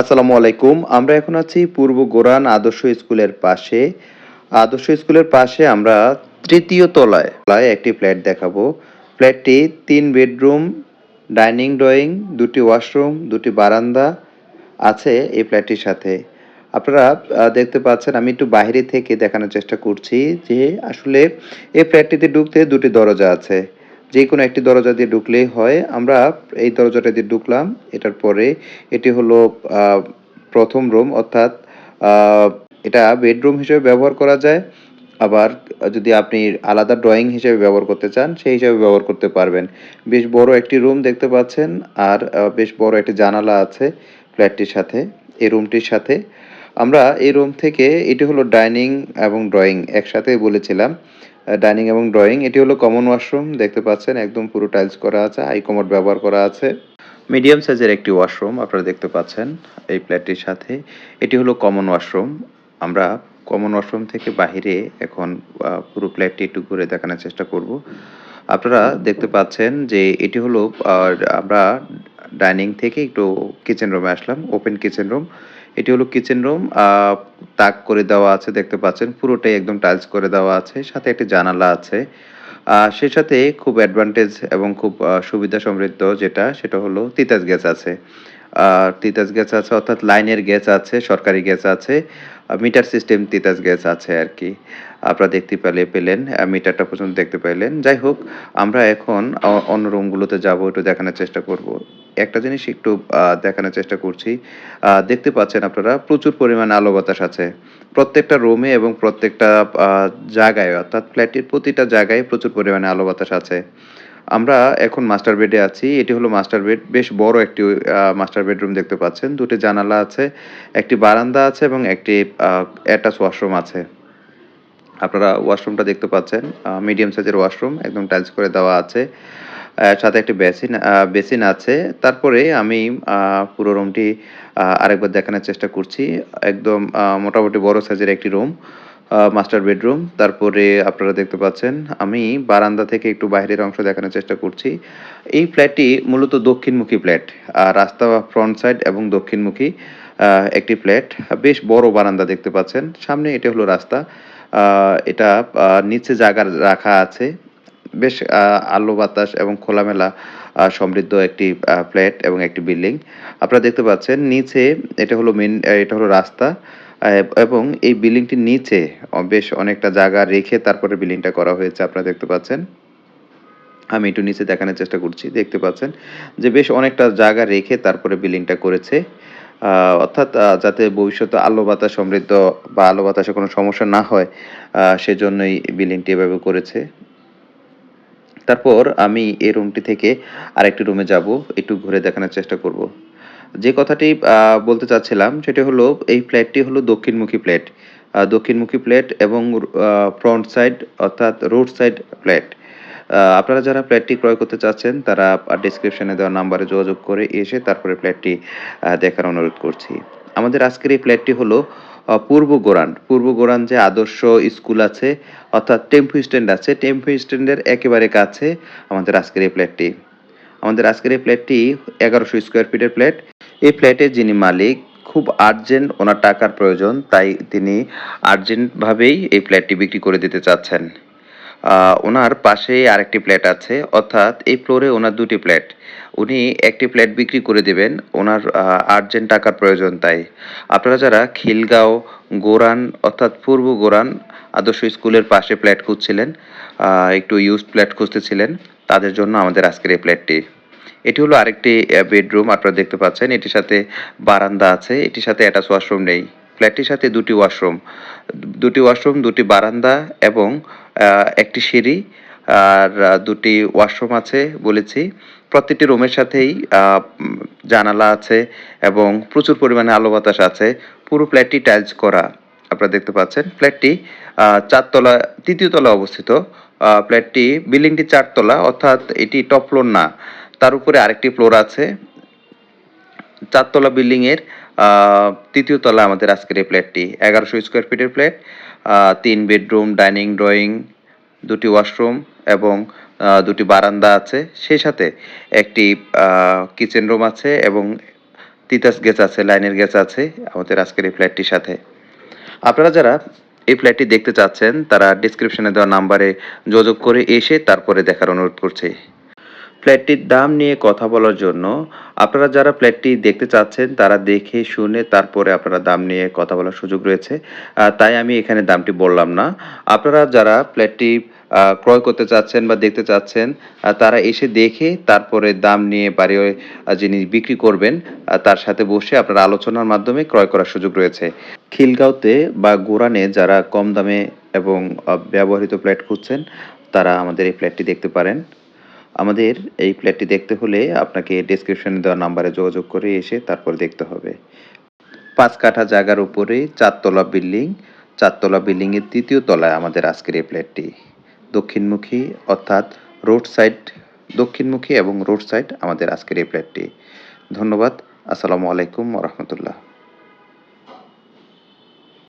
আসসালামু আলাইকুম। আমরা এখন আছি পূর্ব গোরান আদর্শ স্কুলের পাশে। আদর্শ স্কুলের পাশে আমরা তৃতীয় তলায় একটি ফ্ল্যাট দেখাবো। ফ্ল্যাটটি তিন বেডরুম, ডাইনিং ড্রয়িং, দুটি ওয়াশরুম, দুটি বারান্দা আছে এই ফ্ল্যাটটির সাথে। আপনারা দেখতে পাচ্ছেন, আমি একটু বাইরে থেকে দেখানোর চেষ্টা করছি যে আসলে এই ফ্ল্যাটটিতে ঢুকতে দুটি দরজা আছে। যে কোনো একটি দরজা দিয়ে ঢুকলেই হয়। আমরা এই দরজাটা দিয়ে ঢুকলাম। এটার পরে এটি হলো প্রথম রুম, অর্থাৎ এটা বেডরুম হিসেবে ব্যবহার করা যায়। আবার যদি আপনি আলাদা ড্রয়িং হিসেবে ব্যবহার করতে চান, সেই হিসাবে ব্যবহার করতে পারবেন। বেশ বড় একটি রুম দেখতে পাচ্ছেন, আর বেশ বড় একটি জানালা আছে ফ্ল্যাটটির সাথে, এই রুমটির সাথে। আমরা এই রুম থেকে, এটি হলো ডাইনিং এবং ড্রয়িং একসাথে বলেছিলাম। ডাইনিং এবং ড্রয়িং এটি হলো কমন ওয়াশরুম দেখতে পাচ্ছেন, একদম পুরো টাইলস করা আছে হাই কমোড ব্যবহার করা আছে। মিডিয়াম সাইজের একটি ওয়াশরুম আপনারা দেখতে পাচ্ছেন এই ফ্ল্যাটটির সাথে। এটি হলো কমন ওয়াশরুম আমরা কমন ওয়াশরুম থেকে বাহিরে এখন পুরো ফ্ল্যাটটি একটু ঘুরে দেখানোর চেষ্টা করব। আপনারা দেখতে পাচ্ছেন যে এটি হলো আমরা ডাইনিং থেকে একটু কিচেন রুমে আসলাম ওপেন কিচেন রুম এটি হলো কিচেন রুম তাক করে দেওয়া আছে, দেখতে পাচ্ছেন। পুরোটাই একদম টাইলস করে দেওয়া আছে, সাথে একটি জানালা আছে। সেই সাথে খুব অ্যাডভান্টেজ এবং খুব সুবিধা সমৃদ্ধ যেটা, সেটা হলো তিতাস গ্যাস আছে। আর তিতাস গ্যাস আছে, অর্থাৎ লাইনের গ্যাস আছে, সরকারি গ্যাস আছে মিটার সিস্টেম তিতাস গ্যাস আছে আর কি। আপনারা দেখতে পেলে, পেলেন মিটারটা পর্যন্ত দেখতে পাইলেন যাই হোক, আমরা এখন অন্য রুমগুলোতে যাব, একটু দেখানোর চেষ্টা করব। একটা জিনিস একটু দেখানোর চেষ্টা করছি। দেখতে পাচ্ছেন আপনারা, প্রচুর পরিমাণে আলো বাতাস আছে। প্রত্যেকটা রুমে এবং প্রত্যেকটা জায়গায়, অর্থাৎ ফ্ল্যাটটির প্রতিটা জায়গায় প্রচুর পরিমাণে আলো বাতাস আছে। আমরা এখন মাস্টার বেডে আছি। এটি হলো মাস্টার বেড বেশ বড় একটি মাস্টার বেডরুম দেখতে পাচ্ছেন। দুটি জানালা আছে, একটি বারান্দা আছে এবং একটি অ্যাটাচ ওয়াশরুম আছে। আপনারা ওয়াশরুমটা দেখতে পাচ্ছেন। মিডিয়াম সাইজের ওয়াশরুম একদম টাইলস করে দেওয়া আছে। সাথে একটি বেসিন বেসিন আছে। তারপরে আমি পুরো রুমটি আরেকবার দেখানোর চেষ্টা করছি। একদম মোটামুটি বড় সাইজের একটি রুম মাস্টার বেডরুম। তারপরে আপনারা দেখতে পাচ্ছেন, আমি বারান্দা থেকে একটু বাইরের অংশ দেখানোর চেষ্টা করছি। এই ফ্ল্যাটটি মূলত দক্ষিণমুখী ফ্ল্যাট রাস্তা ফ্রন্ট সাইড এবং দক্ষিণমুখী একটি ফ্ল্যাট। বেশ বড় বারান্দা দেখতে পাচ্ছেন। সামনে এটা হলো রাস্তা এটা নিচে জায়গা রাখা আছে। বেশ আলো বাতাস এবং খোলামেলা সমৃদ্ধ একটি ফ্ল্যাট এবং একটি বিল্ডিং। আপনারা দেখতে পাচ্ছেন, নিচে এটা হলো মেন এটা হলো রাস্তা এবং এই বিল্ডিংটির নিচে বেশ অনেকটা জায়গা রেখে তারপরে বিল্ডিংটা করা হয়েছে, আপনারা দেখতে পাচ্ছেন। আমি একটু নিচে দেখানোর চেষ্টা করছি, দেখতে পাচ্ছেন যে বেশ অনেকটা জায়গা রেখে তারপরে বিল্ডিংটা করেছে। অর্থাৎ যাতে ভবিষ্যতে আলো বাতাস সমৃদ্ধ বা আলো বাতাসে কোনো সমস্যা না হয় সেজন্যই বিল্ডিংটি এভাবে করেছে। তারপর আমি এই রুমটি থেকে আরেকটি রুমে যাব, একটু ঘুরে দেখানোর চেষ্টা করব। যে কথাটি বলতে চাচ্ছিলাম সেটি হলো, এই ফ্ল্যাটটি হলো দক্ষিণমুখী ফ্ল্যাট দক্ষিণমুখী ফ্ল্যাট এবং ফ্রন্ট সাইড অর্থাৎ রোড সাইড ফ্ল্যাট আপনারা যারা ফ্ল্যাটটি ক্রয় করতে চাচ্ছেন, তারা ডিসক্রিপশনে দেওয়া নাম্বারে যোগাযোগ করে এসে তারপরে ফ্ল্যাটটি দেখার অনুরোধ করছি। আমাদের আজকের এই ফ্ল্যাটটি হলো পূর্ব গোরান। পূর্ব গোরান যে আদর্শ স্কুল আছে, অর্থাৎ টেম্পু স্ট্যান্ড আছে, টেম্পু স্ট্যান্ডের একেবারে কাছে আমাদের আজকের এই ফ্ল্যাটটি। আমাদের আজকের এই ফ্ল্যাটটি এগারোশো স্কোয়ার ফিটের প্ল্যাট এই ফ্ল্যাটের যিনি মালিক, খুব আর্জেন্ট ওনার টাকার প্রয়োজন, তাই তিনি আর্জেন্টভাবেই এই ফ্ল্যাটটি বিক্রি করে দিতে চাচ্ছেন। ওনার পাশেই আরেকটি ফ্ল্যাট আছে, অর্থাৎ এই ফ্লোরে ওনার দুটি ফ্ল্যাট উনি একটি ফ্ল্যাট বিক্রি করে দেবেন, ওনার আর্জেন্ট টাকার প্রয়োজন তাই। আপনারা যারা খিলগাঁও গোরান, অর্থাৎ পূর্ব গোরান আদর্শ স্কুলের পাশে ফ্ল্যাট খুঁজছিলেন একটু ইউজ ফ্ল্যাট খুঁজতেছিলেন, তাদের জন্য আমাদের আজকের এই ফ্ল্যাটটি এটি হলো আরেকটি বেডরুম, আপনারা দেখতে পাচ্ছেন, এটির সাথে বারান্দা আছে, এটির সাথে অ্যাটাচ ওয়াশরুম নেই। ফ্ল্যাটটির সাথে দুটি ওয়াশরুম দুটি ওয়াশরুম দুটি বারান্দা এবং একটি সিঁড়ি, আর দুটি ওয়াশরুম আছে বলেছি। প্রত্যেকটি রুমের সাথেই জানালা আছে এবং প্রচুর পরিমাণে আলো বাতাস আছে। পুরো ফ্ল্যাটটি টাইলস করা আপনারা দেখতে পাচ্ছেন। ফ্ল্যাটটি চারতলা, তৃতীয় তলা অবস্থিত। ফ্ল্যাটটি বিল্ডিংটি চারতলা, অর্থাৎ এটি টপ ফ্লোর না। তার উপরে আরেকটি ফ্লোর আছে। চারতলা বিল্ডিং এর তৃতীয় তলা আমাদের আজকের এই ফ্ল্যাটটি এগারোশো স্কোয়ার ফিটের ফ্ল্যাট তিন বেডরুম ডাইনিং ড্রয়িং দুটি ওয়াশরুম এবং দুটি বারান্দা আছে। সেই সাথে একটি কিচেন রুম আছে এবং তিতাস গ্যাস আছে লাইনের গ্যাস আছে আমাদের আজকের এই ফ্ল্যাটটির সাথে। আপনারা যারা এই ফ্ল্যাটটি দেখতে চাচ্ছেন, তারা ডিসক্রিপশনে দেওয়া নাম্বারে যোগাযোগ করে এসে তারপরে দেখার অনুরোধ করছি। ফ্ল্যাটটির দাম নিয়ে কথা বলার জন্য আপনারা যারা ফ্ল্যাটটি দেখতে চাচ্ছেন, তারা দেখে শুনে তারপরে আপনারা দাম নিয়ে কথা বলার সুযোগ রয়েছে। তাই আমি এখানে দামটি বললাম না। আপনারা যারা ফ্ল্যাটটি ক্রয় করতে চাচ্ছেন বা দেখতে চাচ্ছেন তারা এসে দেখে তারপরে দাম নিয়ে বাড়ি যিনি বিক্রি করবেন তার সাথে বসে আপনারা আলোচনার মাধ্যমে ক্রয় করার সুযোগ রয়েছে। খিলগাঁওতে বা গোরানে যারা কম দামে এবং ব্যবহৃত ফ্ল্যাট খুঁজছেন, তারা আমাদের এই ফ্ল্যাটটি দেখতে পারেন। আমাদের এই ফ্ল্যাটটি দেখতে হলে আপনাকে ডেসক্রিপশনে দেওয়া নাম্বারে যোগাযোগ করে এসে তারপর দেখতে হবে। পাঁচ কাঠা জায়গার উপরে চারতলা বিল্ডিং, চারতলা বিল্ডিংয়ের তৃতীয় তলায় আমাদের আজকের এই ফ্ল্যাটটি দক্ষিণমুখী অর্থাৎ রোড সাইড দক্ষিণমুখী এবং রোড সাইড আমাদের আজকের এই ফ্ল্যাটটি ধন্যবাদ, আসসালামু আলাইকুম রহমতুল্লাহ।